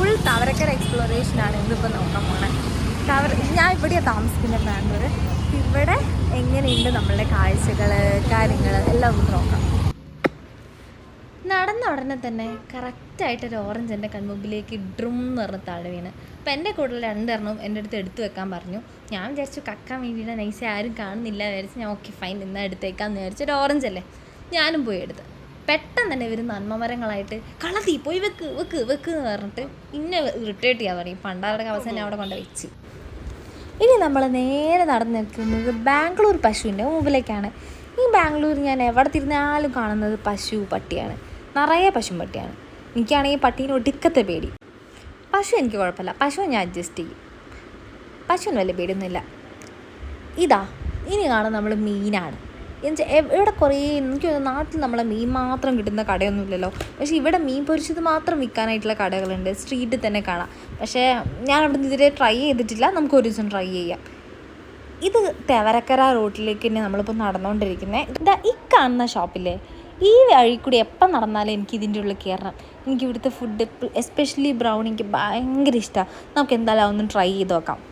Full തവരക്കര എക്സ്പ്ലോറേഷനാണ് ഇന്നിപ്പോൾ നോക്കാൻ പോണേ. ടവർ ഞാൻ ഇവിടെയാണ് താമസിക്കുന്നത് ബാംഗ്ലൂർ ഇവിടെ എങ്ങനെയുണ്ട് നമ്മളുടെ കാഴ്ചകൾ കാര്യങ്ങൾ എല്ലാം ഒന്ന് നോക്കാം. നടന്ന ഉടനെ തന്നെ കറക്റ്റായിട്ട് ഒരു ഓറഞ്ച് എന്റെ കൺമുമ്പിലേക്ക് ഡ്രും എന്ന് പറഞ്ഞ് താഴെ വീണ്. അപ്പം എന്റെ കൂടെ രണ്ടെണ്ണം എന്റെ അടുത്ത് എടുത്തു വെക്കാൻ പറഞ്ഞു. ഞാൻ വിചാരിച്ചു കക്കാൻ വേണ്ടിയിട്ട് നൈസ് ആരും കാണുന്നില്ല വിചാരിച്ച് ഞാൻ ഓക്കെ ഫൈൻ എന്നാൽ എടുത്തേക്കാന്ന് വിചാരിച്ചു ഒരു ഓറഞ്ച് അല്ലേ? ഞാനും പോയി എടുത്ത് പെട്ടെന്ന് തന്നെ ഇവർ നന്മമരങ്ങളായിട്ട് കളത്തി പോയി വെക്ക് വെക്ക് വെക്ക് എന്ന് പറഞ്ഞിട്ട് ഇന്നെ ഇറിറ്റേറ്റ് ചെയ്യാൻ പറയും പണ്ടാരുടെ അവസാനം അവിടെ കൊണ്ട് വെച്ച്. ഇനി നമ്മൾ നേരെ നടന്നു നിൽക്കുന്നത് ബാംഗ്ലൂർ പശുവിന്റെ മുമ്പിലേക്കാണ്. ഈ ബാംഗ്ലൂർ ഞാൻ എവിടെ തിരുന്നാലും കാണുന്നത് പശു പട്ടിയാണ്. നിറയെ പശു പട്ടിയാണ്. എനിക്കാണെങ്കിൽ പട്ടീനെ ഒടുക്കത്തെ പേടി. പശു എനിക്ക് കുഴപ്പമില്ല. പശു ഞാൻ അഡ്ജസ്റ്റ് ചെയ്യും. പശുവിന് വലിയ പേടിയൊന്നുമില്ല. ഇതാ ഇനി കാണുന്നത് നമ്മൾ മീനാണ്. എന്നുവെച്ചാൽ ഇവിടെ കുറേ എനിക്ക് നാട്ടിൽ നമ്മളെ മീൻ മാത്രം കിട്ടുന്ന കടയൊന്നുമില്ലല്ലോ. പക്ഷേ ഇവിടെ മീൻ പൊരിച്ചത് മാത്രം വിൽക്കാനായിട്ടുള്ള കടകളുണ്ട്. സ്ട്രീറ്റിൽ തന്നെ കാണാം. പക്ഷേ ഞാൻ അവിടെ നിന്ന് ഇതുവരെ ട്രൈ ചെയ്തിട്ടില്ല. നമുക്ക് ഒരു ദിവസം ട്രൈ ചെയ്യാം. ഇത് തെവരക്കര റോട്ടിലേക്ക് തന്നെ നമ്മളിപ്പോൾ നടന്നുകൊണ്ടിരിക്കുന്നത് ഇതാ ഈ കാണുന്ന ഷോപ്പില്ലേ? ഈ വഴി കൂടി എപ്പം നടന്നാലും എനിക്ക് ഇതിന്റെ ഉള്ളിൽ കയറണം എനിക്ക് ഇവിടുത്തെ ഫുഡ് എസ്പെഷ്യലി ബ്രൗൺ എനിക്ക് ഭയങ്കര ഇഷ്ടമാണ് നമുക്ക് എന്തായാലും ഒന്ന് ട്രൈ ചെയ്ത് നോക്കാം.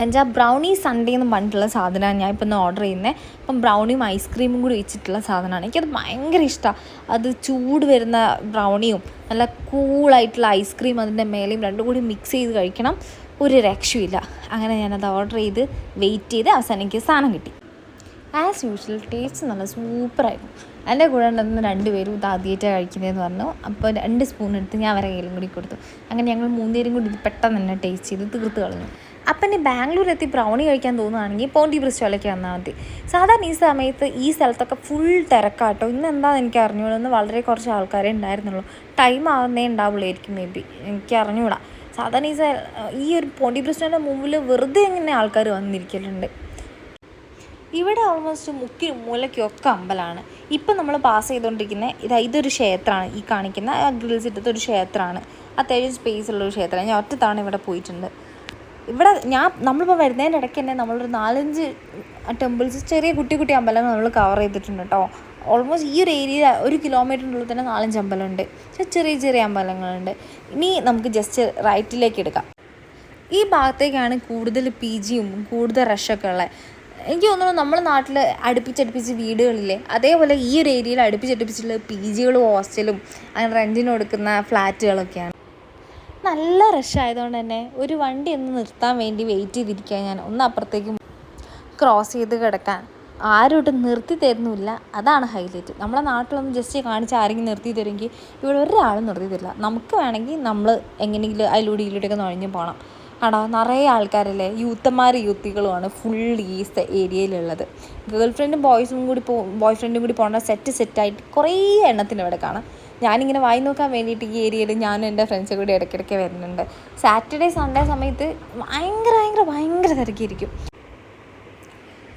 എന്നുവെച്ചാൽ ബ്രൗണി സൺഡേ എന്ന് പറഞ്ഞിട്ടുള്ള സാധനമാണ് ഞാൻ ഇപ്പം ഓർഡർ ചെയ്യുന്നത് അപ്പം ബ്രൗണിയും ഐസ്ക്രീമും കൂടി വെച്ചിട്ടുള്ള സാധനമാണ്. എനിക്കത് ഭയങ്കര ഇഷ്ടമാണ് അത് ചൂട് വരുന്ന ബ്രൗണിയും നല്ല കൂളായിട്ടുള്ള ഐസ്ക്രീം അതിന്റെ മേലെയും രണ്ടും കൂടി മിക്സ് ചെയ്ത് കഴിക്കണം. ഒരു രക്ഷയില്ല അങ്ങനെ ഞാനത് ഓർഡർ ചെയ്ത് വെയിറ്റ് ചെയ്ത് അവസാനം എനിക്ക് സാധനം കിട്ടി. ആസ് യൂഷ്വൽ ടേസ്റ്റ് നല്ല സൂപ്പറായിരുന്നു എന്റെ കൂടെ ഉണ്ടെന്ന് രണ്ടുപേരും ഇത് ആദ്യമായിട്ടാണ് കഴിക്കുന്നതെന്ന് പറഞ്ഞു. അപ്പോൾ രണ്ട് സ്പൂൺ എടുത്ത് ഞാൻ അവരെ കയ്യിലും കൂടി കൊടുത്തു. അങ്ങനെ ഞങ്ങൾ മൂന്നുപേരും കൂടി ഇത് പെട്ടെന്ന് തന്നെ ടേസ്റ്റ് ചെയ്ത് തീർത്ത് കളഞ്ഞു. അപ്പം ഇനി ബാംഗ്ലൂർ എത്തി ബ്രൗണി കഴിക്കാൻ തോന്നുകയാണെങ്കിൽ പോണ്ടി ബ്രിസ്റ്റോലേക്ക് വന്നാൽ മതി. സാധാരണ ഈ സമയത്ത് ഈ സ്ഥലത്തൊക്കെ ഫുൾ തിരക്കാട്ടോ. ഇന്ന് എന്താണെന്ന് എനിക്ക് അറിഞ്ഞൂടാ. ഇന്ന് വളരെ കുറച്ച് ആൾക്കാരെ ഉണ്ടായിരുന്നുള്ളൂ. ടൈം ആവുന്നേ ഉണ്ടാവുള്ളായിരിക്കും മേ ബി എനിക്ക് അറിഞ്ഞൂടാ. സാധാരണ ഈ ഈ ഒരു പോണ്ടി ബ്രിസ്റ്റോന്റെ മുമ്പിൽ വെറുതെ ഇങ്ങനെ ആൾക്കാർ വന്നിരിക്കലുണ്ട്. ഇവിടെ ഓൾമോസ്റ്റ് മുക്കി മൂലയ്ക്കും ഒക്കെ അമ്പലമാണ് ഇപ്പം നമ്മൾ പാസ് ചെയ്തുകൊണ്ടിരിക്കുന്ന ഇതാ ഇതൊരു ക്ഷേത്രമാണ്. ഈ കാണിക്കുന്ന ഗ്രിൽസ് ഇട്ടത്തെ ഒരു ക്ഷേത്രമാണ്. അത്യാവശ്യം സ്പേസ് ഉള്ളൊരു ക്ഷേത്രമാണ്. ഞാൻ ഒറ്റ ഇവിടെ പോയിട്ടുണ്ട്. ഇവിടെ ഞാൻ നമ്മളിപ്പോൾ വരുന്നതിന്റെ ഇടയ്ക്ക് തന്നെ നമ്മളൊരു നാലഞ്ച് ടെമ്പിൾസ് ചെറിയ കുട്ടി കുട്ടി അമ്പലങ്ങൾ നമ്മൾ കവർ ചെയ്തിട്ടുണ്ട് കേട്ടോ ഓൾമോസ്റ്റ് ഈ ഒരു ഏരിയ ഒരു കിലോമീറ്ററിനുള്ളിൽ തന്നെ നാലഞ്ച് അമ്പലമുണ്ട്. ചെറിയ ചെറിയ അമ്പലങ്ങളുണ്ട്. ഇനി നമുക്ക് ജസ്റ്റ് റൈറ്റിലേക്ക് എടുക്കാം. ഈ ഭാഗത്തേക്കാണ് കൂടുതൽ പി ജിയും കൂടുതൽ റഷൊക്കെ ഉള്ളത് എനിക്ക് തോന്നുന്നു നമ്മുടെ നാട്ടിൽ അടുപ്പിച്ചടുപ്പിച്ച് വീടുകളില്ലേ അതേപോലെ ഈ ഒരു ഏരിയയിൽ അടുപ്പിച്ചടുപ്പിച്ചുള്ള പി ജികളും ഹോസ്റ്റലും അങ്ങനെ റെന്റിന് കൊടുക്കുന്ന ഫ്ലാറ്റുകളൊക്കെയാണ് നല്ല റഷ് ആയതുകൊണ്ട് തന്നെ ഒരു വണ്ടി ഒന്ന് നിർത്താൻ വേണ്ടി വെയിറ്റ് ചെയ്തിരിക്കുക ഞാൻ. ഒന്ന് അപ്പുറത്തേക്ക് ക്രോസ് ചെയ്ത് കിടക്കാൻ. ആരോട്ട് നിർത്തി തരുന്നില്ല. അതാണ് ഹൈലൈറ്റ് നമ്മളെ നാട്ടിലൊന്നും ജസ്റ്റ് കാണിച്ച് ആരെങ്കിലും നിർത്തി തരുമെങ്കിൽ ഇവിടെ ഒരാളും നിർത്തി തരില്ല. നമുക്ക് വേണമെങ്കിൽ നമ്മൾ എങ്ങനെയെങ്കിലും അതിലൂടെ ഇതിലൂടെയൊക്കെ നുഴഞ്ഞു പോകണം. ആണോ? നിറയെ ആൾക്കാരല്ലേ? യൂത്തന്മാർ യൂത്തികളുമാണ് ഫുൾ ഈ ഏരിയയിലുള്ളത് ഗേൾ ഫ്രണ്ടും ബോയ്സും കൂടി പോ ബോയ് ഫ്രണ്ടും കൂടി പോകേണ്ട സെറ്റ് സെറ്റായിട്ട് കുറേ എണ്ണത്തിന് ഇവിടെ കാണാം. ഞാനിങ്ങനെ വായി നോക്കാൻ വേണ്ടിയിട്ട് ഈ ഏരിയയിൽ ഞാനും എന്റെ ഫ്രണ്ട്സും കൂടി ഇടയ്ക്കിടയ്ക്ക് വരുന്നുണ്ട്. സാറ്റർഡേ സൺഡേ സമയത്ത് ഭയങ്കര ഭയങ്കര ഭയങ്കര തിരക്കിയിരിക്കും.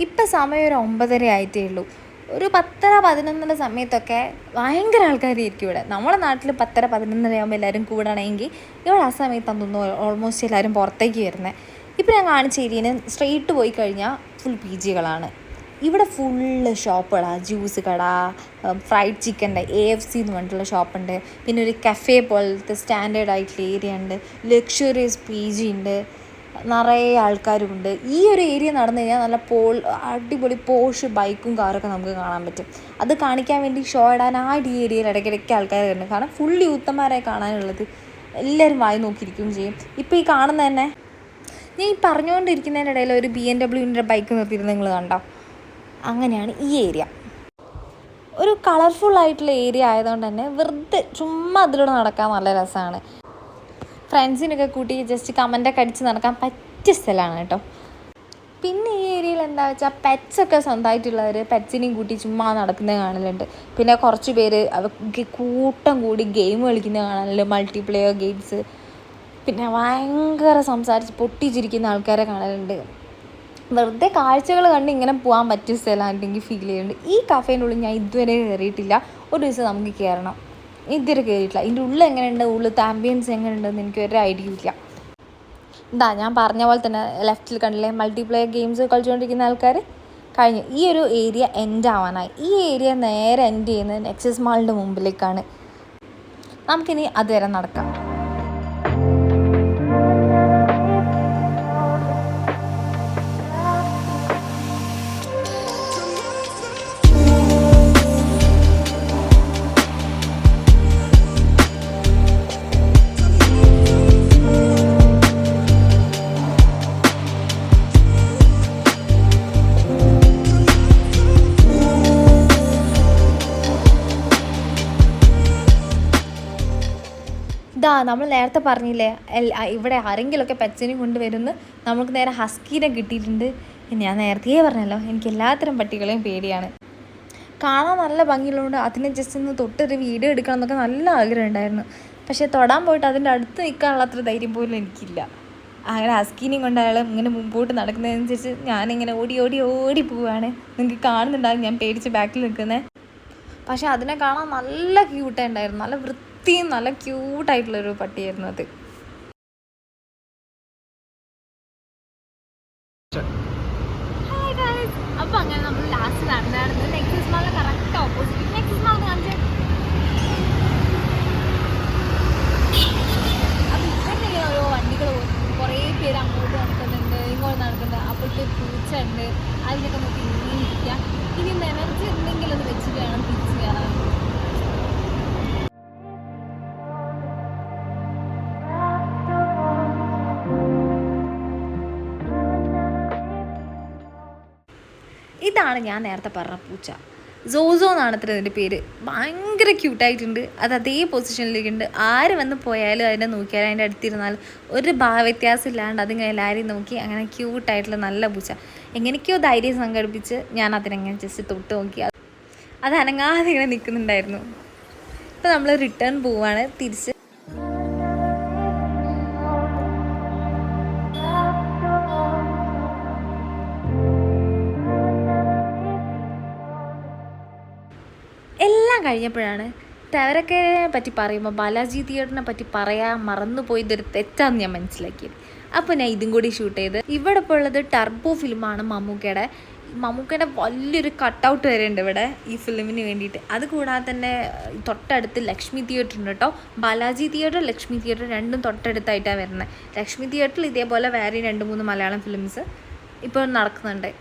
ഇപ്പം സമയം ഒരു ഒമ്പതര ആയിട്ടേ ഉള്ളൂ. ഒരു പത്തര പതിനൊന്നര സമയത്തൊക്കെ ഭയങ്കര ആൾക്കാരായിരിക്കും ഇവിടെ. നമ്മുടെ നാട്ടിൽ പത്തര പതിനൊന്നര ആകുമ്പോൾ എല്ലാവരും കൂടണമെങ്കിൽ ഇവിടെ ആ സമയത്ത് തോന്നുന്നു ഓൾമോസ്റ്റ് എല്ലാവരും പുറത്തേക്ക് വരുന്നത് ഇപ്പം ഞാൻ കാണിച്ച ഏരിയന് സ്ട്രെയിറ്റ് പോയി കഴിഞ്ഞാൽ ഫുൾ പി ജികളാണ് ഇവിടെ ഫുള്ള് ഷോപ്പുകളാണ് ജ്യൂസ് കട ഫ്രൈഡ് ചിക്കന്റെ എ എഫ് സി എന്ന് പറഞ്ഞിട്ടുള്ള ഷോപ്പുണ്ട് പിന്നെ ഒരു കഫേ പോലത്തെ സ്റ്റാൻഡേർഡ് ആയിട്ടുള്ള ഏരിയ ഉണ്ട്. ലക്ഷറിയസ് പി ജി ഉണ്ട്. നിറയെ ആൾക്കാരുമുണ്ട്. ഈ ഒരു ഏരിയ നടന്നു കഴിഞ്ഞാൽ നല്ല പോൾ അടിപൊളി പോഷ് ബൈക്കും കാറൊക്കെ നമുക്ക് കാണാൻ പറ്റും. അത് കാണിക്കാൻ വേണ്ടി ഷോ ഇടാനായിട്ട് ഈ ഏരിയയിൽ ഇടയ്ക്കിടയ്ക്ക് ആൾക്കാർ വരുന്നുണ്ട്. കാരണം ഫുൾ യൂത്തന്മാരെ കാണാനുള്ളത് എല്ലാവരും വായി നോക്കിയിരിക്കുകയും ചെയ്യും. ഇപ്പോൾ ഈ കാണുന്ന തന്നെ ഞാൻ ഈ പറഞ്ഞുകൊണ്ടിരിക്കുന്നതിന്റെ ഇടയിൽ ഒരു ബി എം ഡബ്ല്യുവിന്റെ ബൈക്ക് നിർത്തിയിരുന്നത് നിങ്ങൾ കണ്ടോ? അങ്ങനെയാണ് ഈ ഏരിയ. ഒരു കളർഫുൾ ആയിട്ടുള്ള ഏരിയ ആയതുകൊണ്ട് തന്നെ വെറുതെ ചുമ്മാ അതിലൂടെ നടക്കാൻ നല്ല രസമാണ്. ഫ്രണ്ട്സിനൊക്കെ കൂട്ടി ജസ്റ്റ് കമന്റൊക്കെ അടിച്ച് നടക്കാൻ പറ്റിയ സ്ഥലമാണ് കേട്ടോ. പിന്നെ ഈ ഏരിയയിൽ എന്താ വെച്ചാൽ പെറ്റ്സൊക്കെ സ്വന്തമായിട്ടുള്ളവർ പെറ്റ്സിനെയും കൂട്ടി ചുമ്മാ നടക്കുന്നത് കാണലുണ്ട്. പിന്നെ കുറച്ച് പേര് അവ കൂട്ടം കൂടി ഗെയിം കളിക്കുന്നത് കാണാനുണ്ട് മൾട്ടിപ്ലെയർ ഗെയിംസ് പിന്നെ ഭയങ്കര സംസാരിച്ച് പൊട്ടിച്ചിരിക്കുന്ന ആൾക്കാരെ കാണലുണ്ട്. വെറുതെ കാഴ്ചകൾ കണ്ട് ഇങ്ങനെ പോകാൻ പറ്റിയ സ്ഥലമാണ് എനിക്ക് ഫീൽ ചെയ്യുന്നുണ്ട് ഈ കഫേന്റെ ഉള്ളിൽ ഞാൻ ഇതുവരെ കയറിയിട്ടില്ല ഒരു ദിവസം നമുക്ക് കയറണം ഇതുവരെ കയറിയിട്ടില്ല ഇതിന്റെ ഉള്ളിൽ എങ്ങനെയുണ്ട്? ഉള്ളിലത്തെ ആംബിയൻസ് എങ്ങനെയുണ്ടെന്ന് എനിക്ക് ഒരു ഐഡിയ ഇല്ല. ഇതാ ഞാൻ പറഞ്ഞ പോലെ തന്നെ ലെഫ്റ്റിൽ കണ്ടില്ലേ? മൾട്ടിപ്ലെയർ ഗെയിംസ് കളിച്ചുകൊണ്ടിരിക്കുന്ന ആൾക്കാർ കഴിഞ്ഞു. ഈ ഒരു ഏരിയ എൻഡ് ആവാനായി. ഈ ഏരിയ നേരെ എൻഡ് ചെയ്യുന്നത് നെക്സസ് മാളിന്റെ മുമ്പിലേക്കാണ്. നമുക്കിനി അതുവരെ നടക്കാം. നമ്മൾ നേരത്തെ പറഞ്ഞില്ലേ ഇവിടെ ആരെങ്കിലുമൊക്കെ പെറ്റ്സിനെ കൊണ്ടുവരുന്നു നമുക്ക് നേരെ ഹസ്കീനെ കിട്ടിയിട്ടുണ്ട്. ഞാൻ നേരത്തെ പറഞ്ഞല്ലോ എനിക്ക് എല്ലാത്തരം പട്ടികളെയും പേടിയാണ്. കാണാൻ നല്ല ഭംഗിയുള്ളതുകൊണ്ട് അതിനെ ജസ്റ്റ് ഒന്ന് തൊട്ടൊരു വീഡിയോ എടുക്കണം എന്നൊക്കെ നല്ല ആഗ്രഹം ഉണ്ടായിരുന്നു. പക്ഷേ തൊടാൻ പോയിട്ട് അതിന്റെ അടുത്ത് നിൽക്കാനുള്ള അത്ര ധൈര്യം പോലും എനിക്കില്ല. അങ്ങനെ ഹസ്കീനെയും കൊണ്ട് അയാൾ ഇങ്ങനെ മുമ്പോട്ട് നടക്കുന്നതനുസരിച്ച് ഞാനിങ്ങനെ ഓടി ഓടി ഓടി പോവുകയാണ്. നിങ്ങൾക്ക് കാണുന്നുണ്ടാകും ഞാൻ പേടിച്ച് ബാക്കിൽ നിൽക്കുന്നത് പക്ഷേ അതിനെ കാണാൻ നല്ല ക്യൂട്ടായി ഉണ്ടായിരുന്നു. നല്ല വൃത്തിയും നല്ല ക്യൂട്ടായിട്ടുള്ളൊരു പട്ടിയായിരുന്നു അത്. അങ്ങനെ നമ്മൾ ലാസ്റ്റ് കുറേ പേര് അങ്ങോട്ട് ഇങ്ങോട്ട് അതിനൊക്കെ നമുക്ക് ഇനിയും ഇരിക്കാം. ഇനി എനർജി എന്തെങ്കിലും ഒന്ന് വെച്ചിട്ട് വേണം തിരിച്ചു കയറാൻ ഇതാണ് ഞാൻ നേരത്തെ പറഞ്ഞ പൂച്ച. സോസോ എന്നാണ് അത്ര അതിന്റെ പേര്. ഭയങ്കര ക്യൂട്ടായിട്ടുണ്ട്. അത് അതേ പൊസിഷനിലേക്കുണ്ട് ആര് വന്ന് പോയാലും അതിനെ നോക്കിയാലും അതിന്റെ അടുത്തിരുന്നാലും ഒരു ഭാവവ്യത്യാസം ഇല്ലാണ്ട് അതിങ്ങനെ എല്ലാവരെയും നോക്കി അങ്ങനെ ക്യൂട്ടായിട്ടുള്ള നല്ല പൂച്ച. എങ്ങനെയൊക്കെയോ ധൈര്യം സംഘടിപ്പിച്ച് ഞാൻ അതിനെങ്ങനെ ജസ്റ്റ് തൊട്ട് നോക്കി. അത് അനങ്ങാതെ ഇങ്ങനെ നിൽക്കുന്നുണ്ടായിരുന്നു. ഇപ്പോൾ നമ്മൾ റിട്ടേൺ പോവാണ്. തിരിച്ച് കഴിഞ്ഞപ്പോഴാണ് തവരക്കരയെ പറ്റി പറയുമ്പോൾ ബാലാജി തിയേറ്ററിനെ പറ്റി പറയാൻ മറന്നുപോയി ഇതൊരു തെറ്റാന്ന് ഞാൻ മനസ്സിലാക്കിയത് അപ്പോൾ ഞാൻ ഇതും കൂടി ഷൂട്ട് ചെയ്ത്. ഇവിടെ ഇപ്പോൾ ഉള്ളത് ടർബോ ഫിലിമാണ് മമ്മൂക്കയുടെ. മമ്മൂക്കയുടെ വലിയൊരു കട്ടൗട്ട് വരെ ഉണ്ട് ഇവിടെ ഈ ഫിലിമിന് വേണ്ടിയിട്ട്. അതുകൂടാതെ തന്നെ തൊട്ടടുത്ത് ലക്ഷ്മി തിയേറ്റർ ഉണ്ട് കേട്ടോ. ബാലാജി തിയേറ്റർ ലക്ഷ്മി തിയേറ്റർ രണ്ടും തൊട്ടടുത്തായിട്ടാണ് വരുന്നത്. ലക്ഷ്മി തിയേറ്ററിൽ ഇതേപോലെ വേറെ രണ്ട് മൂന്ന് മലയാളം ഫിലിംസ് ഇപ്പോൾ നടക്കുന്നുണ്ട്.